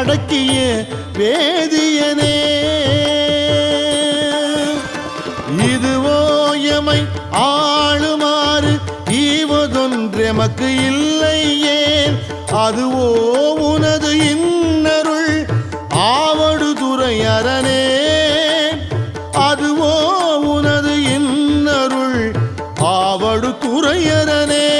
அடக்கிய வேதியனே. இதுவோ எமை ஆளுமாறு ஈவதொன்றெமக்கு இல்லை ஏன்? அதுவோ உனது இன்னருள் ஆவடு துறை அரணே அதுவோ உனது இன்னருள் ஆவடு துறையரனே.